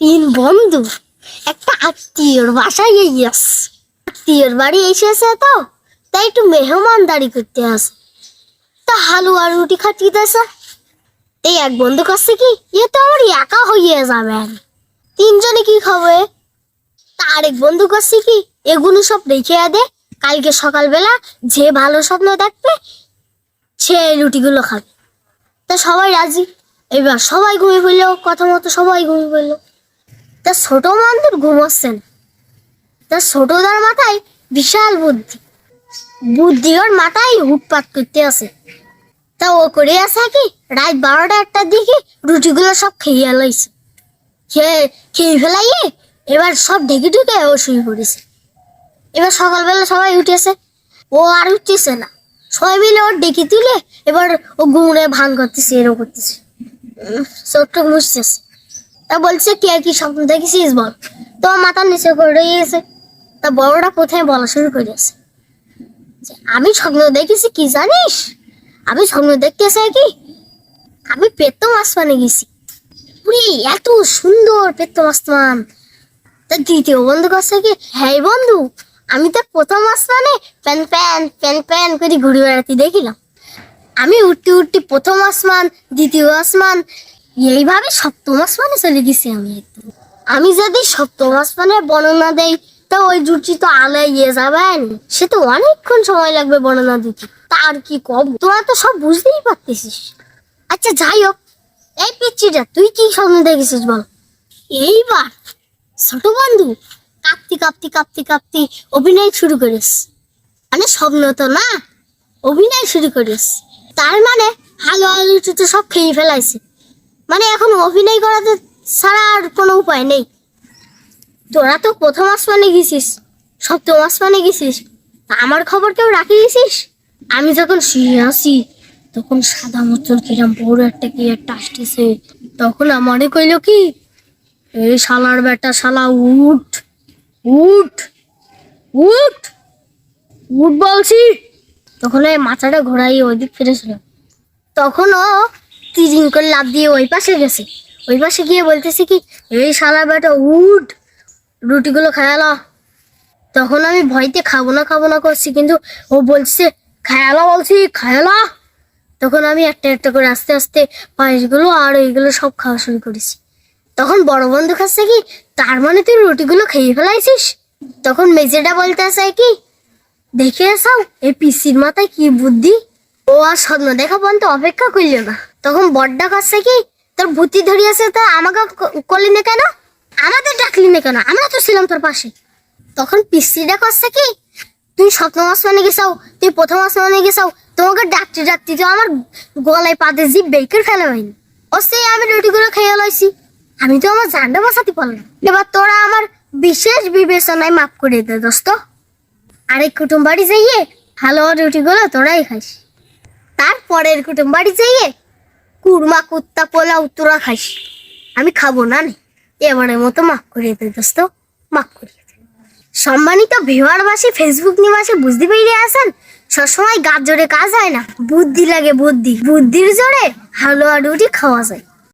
তিন বন্ধু, একটা আত্মীয়র বাসায় গিয়েস আত্মীয়র বাড়ি এসেছে তো, তাই একটু মেহমানদারি করতে আসে। তা হালুয়া রুটি খাটিতেছে এই এক বন্ধু কাছে কি, এ তো আমার একা হইয়ে যাবেন তিনজনে কি খাবে? তা আরেক বন্ধু কাছে কি, এগুলো সব রেখে দে, কালকে সকালবেলা যে ভালো স্বপ্ন দেখবে, সে রুটিগুলো খাবে। তা সবাই রাজি। এবার সবাই ঘুমিয়ে পড়ল, কথা মতো সবাই ঘুমিয়ে পড়ল। তা ছোট মান্দুর ঘুমাচ্ছে না। তা ছোটদার মাথায় বিশাল বুদ্ধি। বুদ্ধি ওর মাথায় হুটপাট করতে আসে তা ও করে আসে কি? রাত বারোটা একটার দিকে রুটিগুলো সব খেয়ে লাইছে। খেয়ে খেয়ে ফেলাইয়ে এবার সব ঢেকে ঢুকে ও শুয়ে পড়েছে। এবার সকালবেলা সবাই উঠেছে। ও আর উঠতেছে না। সবাই মিলে ওর ডেকে তুলে এবার ও ঘুমড়ে ভান করতেছে, এরকম করতেছে। চোখটা মুছতেছে তা বলছে কে কি স্বপ্ন দেখেছিস বল? তো মাথার নিচে করে গিয়েছে তা বড়টা প্রথমে বলা শুরু করেছে? আমি স্বপ্ন দেখেছি কি জানিস? আমি স্বপ্ন দেখতেছে কি? আমি পেত্ত মাছ মানে গেছি। উরে এত সুন্দর পেত্ত মাছ তা দ্বিতীয় বন্ধু কাছে কি হ্যাঁ বন্ধু, আমি তো প্রথম আসমানে প্যান প্যান প্যান প্যান করে ঘুরে বেড়াতে দেখিলাম। আমি উঠতে উঠতে প্রথম আসমান দ্বিতীয় আসমান এইভাবে সপ্তম আসমানে চলে গেছি আমি একদম। আমি যদি সপ্তম আসমানের বর্ণনা দেই, তা ওই জুটি তো আলায় গিয়ে যাবেন সে তো অনেকক্ষণ সময় লাগবে বর্ণনা দিতে। তার কি কব তোরা তো সব বুঝতেই পারতেছিস। আচ্ছা যাই হোক, এই পিচ্ছিটা তুই কি স্বপ্ন দেখেছিস বল? এইবার ছোট বন্ধু কাঁপতি কাঁপতি কাঁপতি কাঁপতি অভিনয় শুরু করিস। মানে স্বপ্ন তো না? অভিনয় শুরু করিস। তার মানে আলো আলু চুটো সব খেয়ে ফেলাইছে। মানে এখন অভিনয় করাতে ছাড়া আর কোনো উপায় নেই। তোরা তো প্রথম আসমানে গেছিস, সপ্তম আসমানে গেছিস। আমার খবর কেউ রাখি গেছিস? আমি যখন শুয়ে আসি তখন সাদা মতন কিরম বড় একটা কি একটা আসতেছে। তখন আমারে কইল কি, এই শালার বেটা শালা, উঠ উঠ উঠ উঠ বলছি। তখন ওই মাথাটা ঘোরাই ওই দিক ফিরেছিল। তখন ও তিরিং করে লাভ দিয়ে ওই পাশে গেছে। ওই পাশে গিয়ে বলতেছে কি, এই শালা বেটা, উঠ, রুটিগুলো খায়ালা তখন আমি ভয়তে খাব না খাব না করছি, কিন্তু ও বলছে খায়ালা বলছি খায়ালা তখন আমি একটা একটা করে আস্তে আস্তে পায়েসগুলো আর এইগুলো সব খাওয়া শুরু করেছি। তখন বড় বন্ধু কাছে কি, তার মানে তুই রুটিগুলো খেয়ে ফেলাইছিস? তখন মেজেটা বলতে আসে কি, দেখে আসাও, এই পিসির মাথায় কি বুদ্ধি? ও আর স্বপ্ন দেখা পর্যন্ত অপেক্ষা করল না। তখন বড্ডা কাছে কি, তোর ভূতি ধরিয়েছে তা আমাকে করলি না কেন? আমাদের ডাকলি না কেন? আমরা তো ছিলাম তোর পাশে। তখন পিসিটা করছে কি, তুই সপ্তম আসমানে গেছাও, তুই প্রথম আসমানে গেছাও, তোমাকে ডাকতে ডাকতে তো আমার গলায় পাতে জিভ বেকের ফেলা হয়নি। অস্তে আমি রুটিগুলো খেয়ে লাইছি। আমি তো আমার জানটা বাঁচাতে পারলাম এবার তোরা আমার বিশেষ বিবেচনায় মাফ করে দে দোস্ত। আরেক কুটুম বাড়ি যাইয়ে ভালো রুটিগুলো তোরাই খাইস। তারপরের কুটুম বাড়ি যাইয়ে কুরমা, কুত্তা, পোলা, উত্তরা খাইস। আমি খাব না নে। এবারের মতো মাফ করিয়ে দে দোস্ত, মাফ করিয়ে দে। সম্মানিত ভিউয়ারবাসী, ফেসবুক নিবাসে, বুঝতে পেরে আসেন সবসময় গাছ জোরে কাজ হয় না। বুদ্ধি লাগে বুদ্ধি। বুদ্ধির জোরে হালুয়া রুটি খাওয়া যায়।